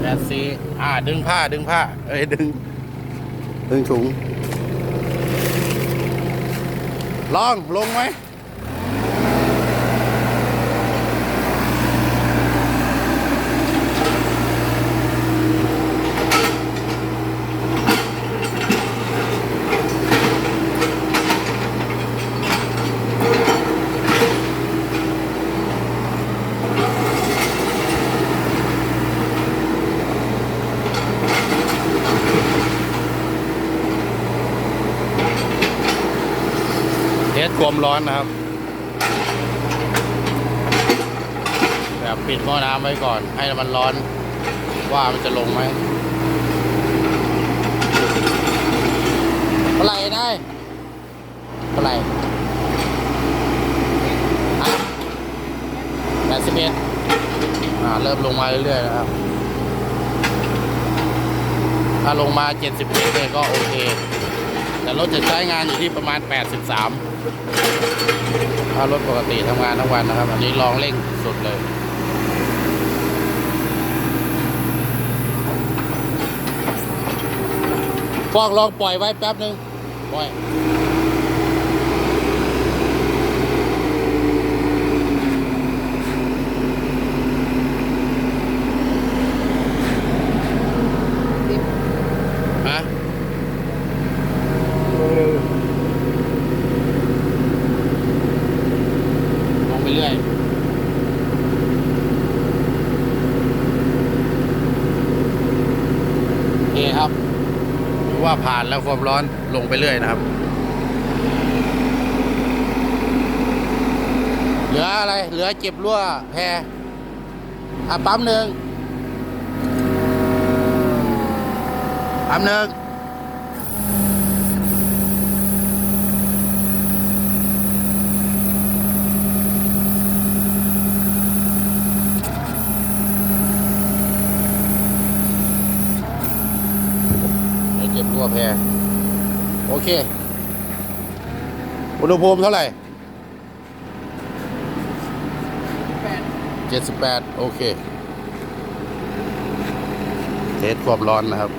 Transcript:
แปดสี่อ่า ดึงผ้าดึงผ้า เอ้ย ดึง ดึงถุง ลองลงไหม ทสความร้อนนะครับแบบปิดหม้อน้ำไว้ก่อน ให้มันร้อนว่ามันจะลงไหมเท่าไหร่นายเท่าไหร่ฮะแปดสิบเอ็ดอ่าเริ่มลงมาเรื่อยๆนะครับ ถ้าลงมาเจ็ดสิบเอ็ดเลยก็โอเค แต่รถจะใช้งานอยู่ที่ประมาณ 83 ถ้ารถปกติทำงานทั้งวันนะครับ อันนี้ลองเร่งสุดเลยฟอกลองปล่อยไว้แป๊บนึงปล่อย ฮะ ลงไปเรื่อย โอ เคครับถือว่าผ่านแล้วความร้อนลงไปเรื่อยนะครับ เหลืออะไร เหลือเจ็บรั่วแพรอะปั๊มหนึ่งปั๊มหนึ่ง เดี๋ยวเก็บรั่วแพรโอเค อุณหภูมิเท่าไหร่เจ็ดสิบแปดโอเค เทสความร้อนนะครับ